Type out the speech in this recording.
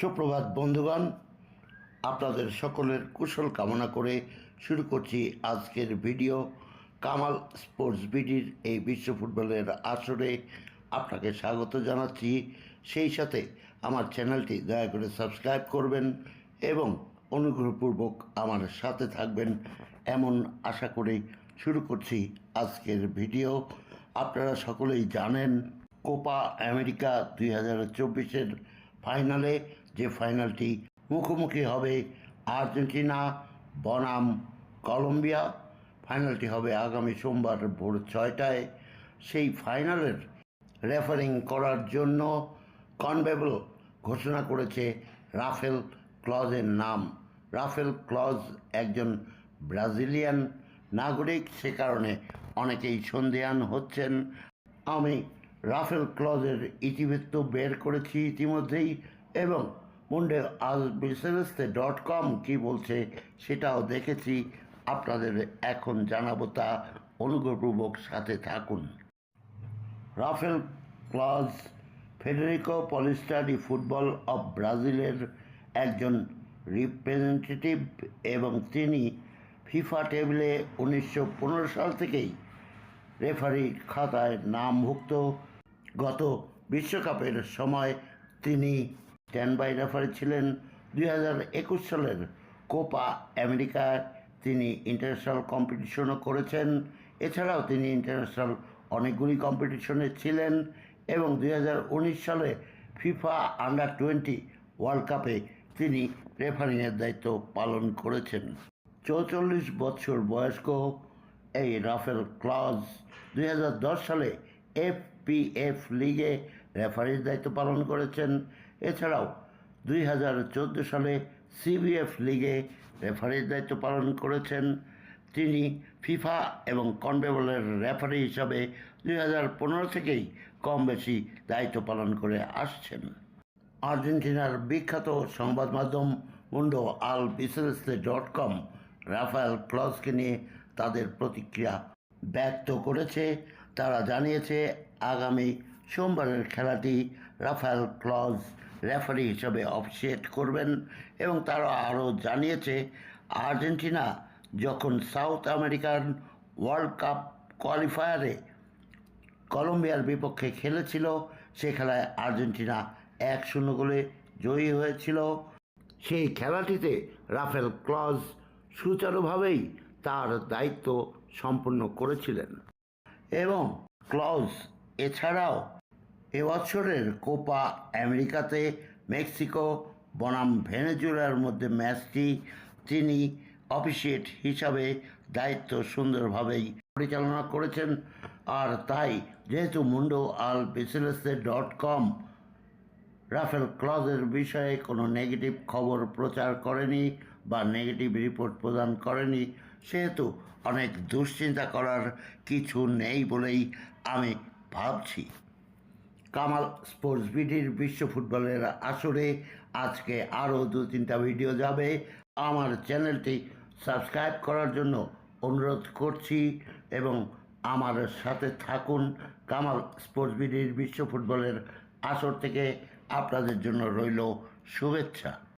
সুপ্রভাত, বন্ধুগণ। আপনাদের সকলের কুশল কামনা করে শুরু করছি আজকের ভিডিও। কামাল স্পোর্টস বিডির এই বিশ্ব ফুটবলের আসরে আপনাকে স্বাগত জানাচ্ছি। সেই সাথে আমার চ্যানেলটি দয়া করে সাবস্ক্রাইব করবেন এবং অনুগ্রহপূর্বক আমার সাথে থাকবেন এমন আশা করে শুরু করছি আজকের ভিডিও। আপনারা সকলেই জানেন কোপা আমেরিকা দুই হাজার চব্বিশের ফাইনালে যে ফাইনালটি মুখোমুখি হবে আর্জেন্টিনা, বনাম, কলম্বিয়া। ফাইনালটি হবে আগামী সোমবার ভোর ছয়টায়। সেই ফাইনালের রেফারিং করার জন্য কনবেবল ঘোষণা করেছে রাফেল ক্লজের নাম। রাফেল ক্লজ একজন ব্রাজিলিয়ান নাগরিক, সে কারণে অনেকেই সন্দেহান হচ্ছেন। আমি রাফেল ক্লজের ইতিবৃত্ত বের করেছি ইতিমধ্যেই এবং মুন্ডে আজ বিসেলেস্তে ডট কম কী বলছে সেটাও দেখেছি। আপনাদের এখন জানাব তা অনুগ্রহপূর্বক সাথে থাকুন। রাফেল ক্লজ ফেডেরিকো পলিস্টারি ফুটবল অব ব্রাজিলের একজন রিপ্রেজেন্টেটিভ এবং তিনি ফিফা টেবিলে উনিশশো পনেরো সাল থেকেই রেফারি খাতায় নামভুক্ত। গত বিশ্বকাপের সময় তিনি স্ট্যান্ডবাই রেফারি ছিলেন। দুই হাজার একুশ সালের কোপা আমেরিকায় তিনি ইন্টারন্যাশনাল কম্পিটিশনও করেছেন। এছাড়াও তিনি ইন্টারন্যাশনাল অনেকগুলি কম্পিটিশনে ছিলেন এবং দুই হাজার উনিশ সালে ফিফা আন্ডার টোয়েন্টি ওয়ার্ল্ড কাপে তিনি রেফারিংয়ের দায়িত্ব পালন করেছেন। চৌচল্লিশ বছর বয়স্ক এই রাফেল ক্লজ দুই হাজার দশ সালে এফপিএফ লিগে রেফারির দায়িত্ব পালন করেছেন। এছাড়াও দুই হাজার চোদ্দ সালে সিবিএফ লিগে রেফারির দায়িত্ব পালন করেছেন। তিনি ফিফা এবং কনবেবলের রেফারি হিসাবে দুই হাজার পনেরো থেকেই কম বেশি দায়িত্ব পালন করে আসছেন। আর্জেন্টিনার বিখ্যাত সংবাদ মাধ্যম Mundo Albiceleste dot com Raphael ক্লজকে নিয়ে তাদের প্রতিক্রিয়া ব্যক্ত করেছে। তারা জানিয়েছে, আগামী সোমবারের খেলাটি রাফায়েল ক্লজ রেফারি হিসাবে অফিসিয়েট করবেন এবং তারা আরও জানিয়েছে, আর্জেন্টিনা যখন সাউথ আমেরিকান ওয়ার্ল্ড কাপ কোয়ালিফায়ারে কলম্বিয়ার বিপক্ষে খেলেছিল, সে খেলায় আর্জেন্টিনা এক শূন্য গোলে জয়ী হয়েছিল। সেই খেলাটিতে রাফেল ক্লজ সুচারুভাবেই তার দায়িত্ব সম্পন্ন করেছিলেন। এবং ক্লজ, এছাড়াও এবছরের কোপা আমেরিকাতে মেক্সিকো, বনাম ভেনেজুয়েলার মধ্যে ম্যাচটি তিনি অফিসিয়েট হিসাবে দায়িত্ব সুন্দরভাবেই পরিচালনা করেছেন। আর তাই, যেহেতু Mundo Albiceleste dot com, Raphael ক্লজের বিষয়ে কোনো নেগেটিভ খবর প্রচার করেনি বা নেগেটিভ রিপোর্ট প্রদান করেনি সেহেতু অনেক দুশ্চিন্তা করার কিছু নেই বলেই আমি ভাবছি। কামাল স্পোর্টস বিডির বিশ্ব ফুটবলের আসরে আজকে আরও দু তিনটা ভিডিও যাবে। আমার চ্যানেলটি সাবস্ক্রাইব করার জন্য অনুরোধ করছি এবং আমার সাথে থাকুন কামাল স্পোর্টস বিডির বিশ্ব ফুটবলের আসর থেকে। আপনাদের জন্য রইল শুভেচ্ছা।